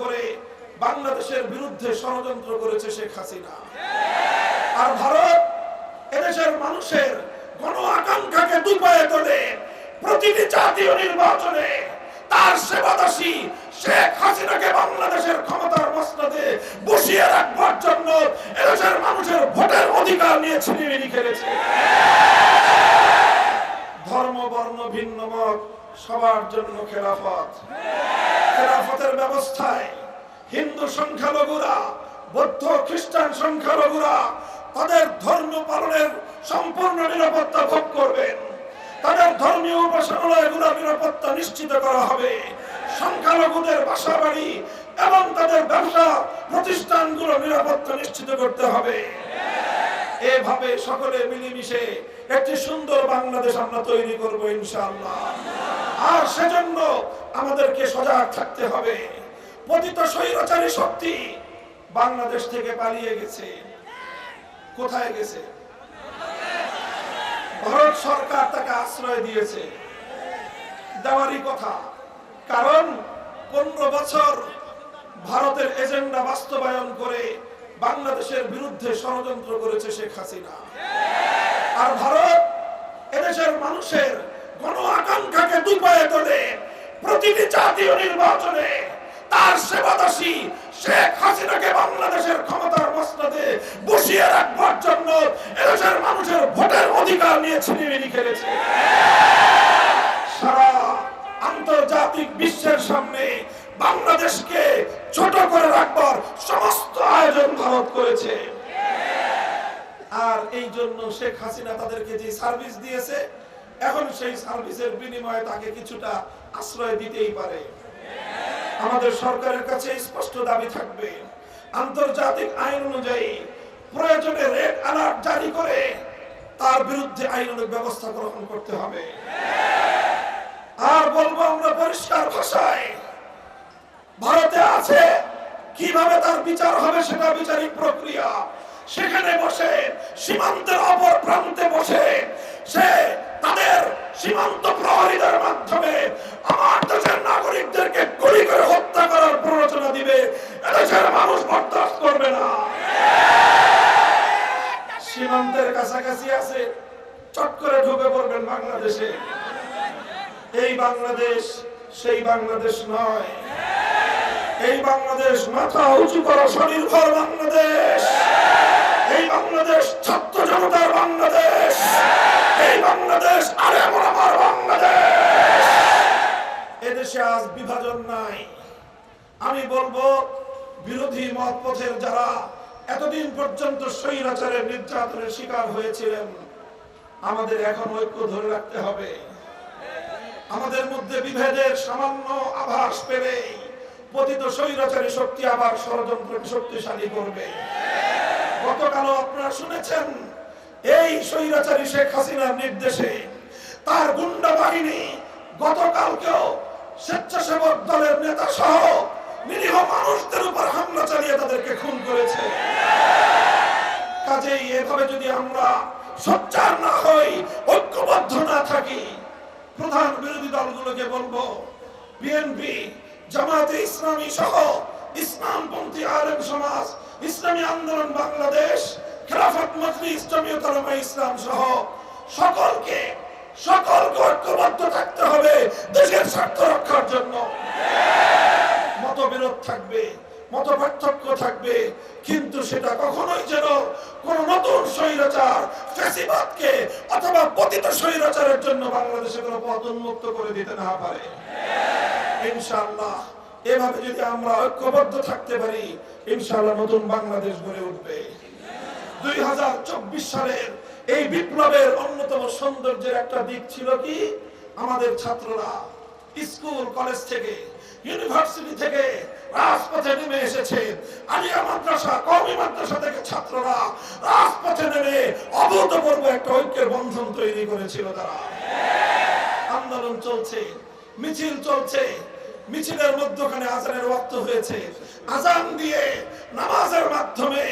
করে বাংলাদেশের বিরুদ্ধে ষড়যন্ত্র করেছে শেখ হাসিনা। আর ভারত এদেশের মানুষের গণ আকাঙ্ক্ষাকে দুপায়ে তোলে, প্রতিটি জাতীয় নির্বাচনে তার সেবাদাসী শেখ হাসিনাকে বাংলাদেশের ক্ষমতার মসনদে বসিয়ে রাখবার জন্য এদেশের মানুষের ভোটের অধিকার নিয়ে ছিনিমিনি খেলেছে। ধর্ম, বর্ণ, ভিন্ন মত, সবার জন্য খেলাফত। খেলাফতের ব্যবস্থায় হিন্দু সংখ্যালঘুরা, বৌদ্ধ খ্রিস্টান সংখ্যালঘুরা তাদের ধর্ম পালনের সম্পূর্ণ নিরাপত্তা ভোগ করবেন। তাদের ধর্মীয় উপাসনালয়গুলোর নিরাপত্তা নিশ্চিত করা হবে। সংখ্যালঘুদের বাসা বাড়ি এবং তাদের ব্যবসা প্রতিষ্ঠানগুলো নিরাপত্তা নিশ্চিত করতে হবে। এভাবে সকলে মিলেমিশে একটি সুন্দর বাংলাদেশ আমরা তৈরি করব ইনশাআল্লাহ। আর সেজন্য আমাদেরকে সজাগ থাকতে হবে। পতিত স্বৈরাচারী শক্তি বাংলাদেশ থেকে পালিয়ে গেছে। কোথায় গেছে? ভারত সরকার তাকে আশ্রয় দিয়েছে। দেওয়ারই কথা। কারণ পনেরো বছর ভারতের এজেন্ডা বাস্তবায়ন করে বাংলাদেশের বিরুদ্ধে ষড়যন্ত্র করেছে শেখ হাসিনা। আর ভারত এদেশের মানুষের গণ আকাঙ্ক্ষাকে দুপায়ে তোলে। প্রতিটি জাতীয় নির্বাচনে তার সেবাদাসী শেখ হাসিনাকে বাংলাদেশের ক্ষমতার মসনদে বসিয়ে রাখবার জন্য এদেশের মানুষের ভোটের অধিকার নিয়ে ছিনিমিনি খেলেছে। সারা আন্তর্জাতিক বিশ্বের সামনে বাংলাদেশকে ছোট করে রাখবার সমস্ত আয়োজন ভারত করেছে। আর এই জন্য শেখ হাসিনা তাদেরকে যে সার্ভিস দিয়েছে এখন সেই সার্ভিসের বিনিময়ে তাকে কিছুটা আশ্রয় দিতেই পারে। আমাদের সরকারের কাছে স্পষ্ট দাবি থাকবে, আন্তর্জাতিক আইন অনুযায়ী প্রয়োজনে রেড অ্যালার্ট জারি করে তার বিরুদ্ধে আইনানুগ ব্যবস্থা গ্রহণ করতে হবে। আর বলব আমরা পরিষ্কার ভাষায়, ভারতে আছে, কীভাবে তার বিচার হবে সেটা বিচারিক প্রক্রিয়া। সেখানে বসে, সীমান্তের অপর প্রান্তে বসে সে সীমান্ত প্রহরীদের মাধ্যমে আমার দেশের নাগরিকদেরকে গুলি করে হত্যা করার প্ররোচনা দিবে, এদেশের মানুষ বরদাস্ত করবে না। সীমান্তের কাছাকাছি আছে, চট করে ঢুকে পড়বেন বাংলাদেশে। এই বাংলাদেশ সেই বাংলাদেশ নয়। এই বাংলাদেশ মাথা উঁচু করা, স্বনির্ভর বাংলাদেশ। এই বাংলাদেশ ছাত্র জনতার বাংলাদেশ। এই বাংলাদেশ আজ বিভাজন নাই। আমি বলব, বিরোধী মত পথের যারা এতদিন পর্যন্ত স্বৈরাচারের নির্যাতনের শিকার হয়েছিলেন, আমাদের এখন ঐক্য ধরে রাখতে হবে। আমাদের মধ্যে বিভেদের সামান্য আভাস পেলেই পতিত স্বৈরাচারী শক্তি আবার ষড়যন্ত্রকে শক্তিশালী করবে। গতকালও আপনারা শুনেছেন, এই স্বৈরাচারী শেখ হাসিনার নির্দেশে তার গুন্ডা বাহিনী গতকালকেও স্বেচ্ছাসেবক দলের নেতা সহ নিরীহ মানুষদের উপর হামলা চালিয়ে তাদেরকে খুন করেছে। কাজেই এভাবে যদি আমরা সচ্চার না হই, ঐক্যবদ্ধ না থাকি, প্রধান বিরোধী দলগুলোকে বলব, বিএনপি জামাতে ইসলামী সহ ইসলামপন্থী আলেম সমাজ, ইসলামী আন্দোলন বাংলাদেশ, খেলাফত মজলিস, জমিয়ত উলামা ইসলাম সহ সকলকে সকলকে ঐক্যবদ্ধ থাকতে হবে দেশের স্বার্থ রক্ষার জন্য। মতবিরোধ থাকবে মত পার্থক্য থাকবে, কিন্তু সেটা কখনোই যেন কোন নতুন স্বৈরাচার, ফ্যাসিবাদকে অথবা পতিত স্বৈরাচারের জন্য বাংলাদেশে কোনো পথ উন্মুক্ত করে দিতে না পারে। ইনশাআল্লাহ, এভাবে যদি আমরা ঐক্যবদ্ধ থাকতে পারি, ইনশাআল্লাহ নতুন বাংলাদেশ গড়ে উঠবে। দুই হাজার চব্বিশ সালের এই বিপ্লবের অন্যতম সৌন্দর্যের একটা দিক ছিল কি? আমাদের ছাত্ররা স্কুল, কলেজ থেকে, ইউনিভার্সিটি থেকে রাজপথে নেমে এসেছে। আলিয়া মাদ্রাসা কমি মাদ্রাসা থেকে ছাত্ররা রাজপথে নেমে অভূতপূর্ব একটা ঐক্যের বন্ধন তৈরি করেছিল তারা। আন্দোলন চলছে, মিছিল চলছে, মিছিলের মধ্যখানে আজানের ওয়াক্ত হয়েছে। আজান দিয়ে নামাজের মাধ্যমে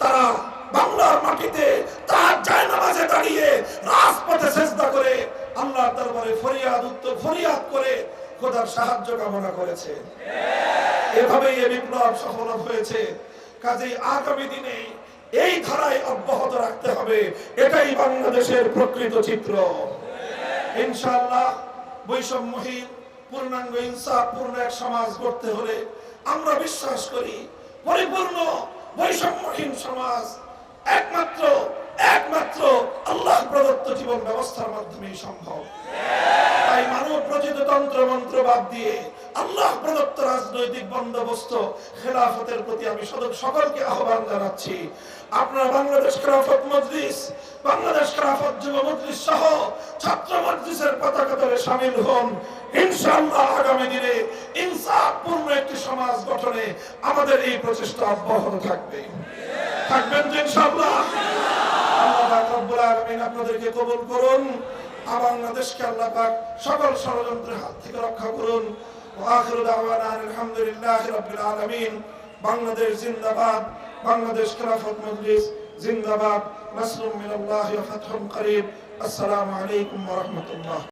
তারা মাটিতে তার যায় নামাজে দাঁড়িয়ে রাজপথে চেষ্টা করে আল্লাহ দরবারে ফরিয়াদ উত্তর, ফরিয়াদ করে খোদার সাহায্য কামনা করেছে। এভাবেই এই বিপ্লব সফল হয়েছে। কাজেই আগামী দিনে এই ধারায় অব্যাহত রাখতে হবে। এটাই বাংলাদেশের প্রকৃত চিত্র। ইনশাআল্লাহ বৈষম্যহীন, পূর্ণাঙ্গ ইনসাফ, পূর্ণ এক সমাজ গড়তে হলে আমরা বিশ্বাস করি, পরিপূর্ণ বৈষম্যহীন সমাজ একমাত্র একমাত্র আল্লাহ প্রদত্ত জীবন ব্যবস্থার মাধ্যমেই সম্ভব। তাই মানব রচিত তন্ত্র মন্ত্র বাদ দিয়ে আল্লাহ প্রদত্ত রাজনৈতিক বন্দোবস্ত খেলাফতের প্রতি আমি সকলকে আহ্বান জানাচ্ছি। আপনারা বাংলাদেশ খেলাফত মজলিস, বাংলাদেশ খেলাফত যুব মজলিস সহ ছাত্র মজলিসের পতাকা তলে সামিল হন। ইনশাআল্লাহ আগামী দিনে ইনসাফপূর্ণ একটি সমাজ গঠনে আমাদের এই প্রচেষ্টা অব্যাহত থাকবে। থাকবেন ইনশাআল্লাহ। আপনাদেরকে কবুল করুন বাংলাদেশকে আল্লাহ পাক সকল ষড়যন্ত্রের হাত থেকে রক্ষা করুন। আখিরু দাওয়ানা আলহামদুলিল্লাহি রাব্বিল বাংলাদেশ জিন্দাবাদ, বাংলাদেশ খেলাফত মজলিস জিন্দাবাদ। নাসরুম মিনাল্লাহি ওয়া ফাতহুন করিব। আসসালামু আলাইকুম ওয়া রাহমাতুল্লাহ।